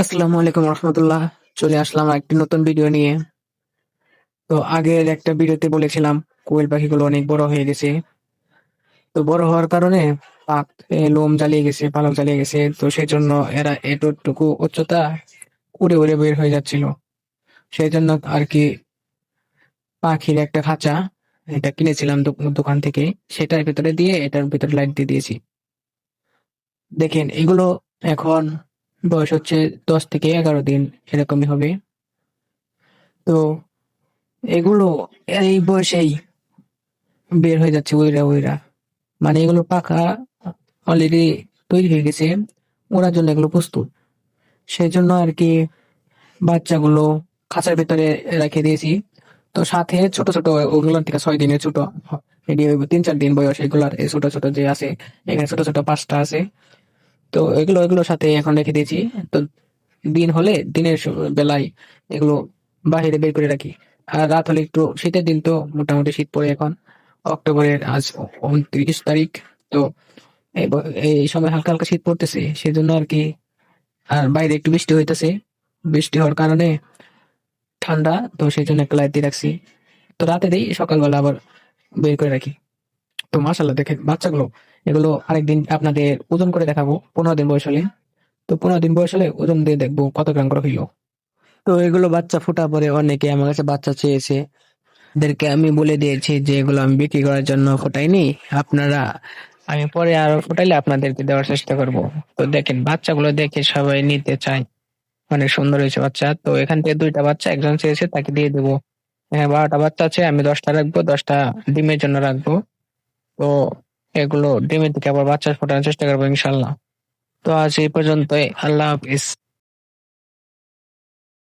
আসসালামু আলাইকুম রহমতুল্লাহ। চলে আসলাম একটি নতুন ভিডিও নিয়ে। তো আগের একটা ভিডিওতে বলেছিলাম, কোয়েল পাখিগুলো অনেক বড় হয়ে গেছে। তো বড় হওয়ার কারণে পাক লোম জ্বালিয়ে গেছে, পালক জ্বালিয়ে গেছে। তো সেই জন্য এরা এতটুকু উচ্চতা উড়ে উড়ে বের হয়ে যাচ্ছিল। সেই জন্য আর কি পাখির একটা খাঁচা এটা কিনেছিলাম দোকান থেকে। সেটার ভিতরে দিয়ে এটার ভিতরে লাইট দিয়ে দিয়েছি। দেখেন, এগুলো এখন বয়স হচ্ছে দশ থেকে এগারো দিন এরকমই হবে। তো এগুলো এই বয়সেই বের হয়ে যাচ্ছে উইরা উইরা। মানে এগুলো পাখা অলরেডি তৈরি হয়ে গেছে ওরার জন্য এগুলো প্রস্তুত। সেই জন্য আর কি বাচ্চাগুলো খাঁচার ভিতরে রেখে দিয়েছি। তো সাথে ছোট ছোট ওগুলোর থেকে ছয় দিনের ছোট তিন চার দিন বয়স এগুলার ছোট ছোট যে আছে, এখানে ছোট ছোট পাঁচটা আছে। তো এগুলো, এগুলোর সাথে এখন রেখে দিয়েছি। তো দিন হলে দিনের বেলায় এগুলো বাইরে বের করে রাখি। আর রাত হলে একটু শীতের দিন তো মোটামুটি শীত পড়ে এখন। অক্টোবরের আজ উনত্রিশ তারিখ। তো এই এই সময় হালকা হালকা শীত পড়তেছে, সেজন্য আর কি আর বাইরে একটু বৃষ্টি হইতেছে। বৃষ্টি হওয়ার কারণে ঠান্ডা, তো সেই জন্য একটা লাইট দিয়ে রাখছি। তো রাতে দিই, সকালবেলা আবার বের করে রাখি। তো মাসাল্লাহ দেখেন বাচ্চাগুলো, এগুলো আরেকদিন আপনাদের ওজন করে দেখাবো, পনেরো দিন বয়স হলে। তো পনেরো দিন বয়স হলে ওজন দিয়ে দেখব কত গ্রাম করে হইল। তো এগুলো বাচ্চা ফোটা পরে অনেকে আমার কাছে বাচ্চা চেয়েছে। এদেরকে আমি বলে দিয়েছি যে এগুলো আমি বিক্রি করার জন্য ফোটাইনি, আপনারা আমি পরে আরও ফোটাইলে আপনাদেরকে দেওয়ার চেষ্টা করব। তো দেখেন বাচ্চাগুলো দেখে সবাই নিতে চায়। অনেক সুন্দর হয়েছে বাচ্চা। তো এখান থেকে দুইটা বাচ্চা একজন চেয়েছে, তাকে দিয়ে দেবো। হ্যাঁ বারোটা বাচ্চা আছে, আমি দশটা রাখব, দশটা ডিমের জন্য রাখব। তো এগুলো ডিমের থেকে আবার বাচ্চা ফোটানোর চেষ্টা করব ইনশাল্লাহ। তো আজ এই পর্যন্তই। আল্লাহ হাফিজ।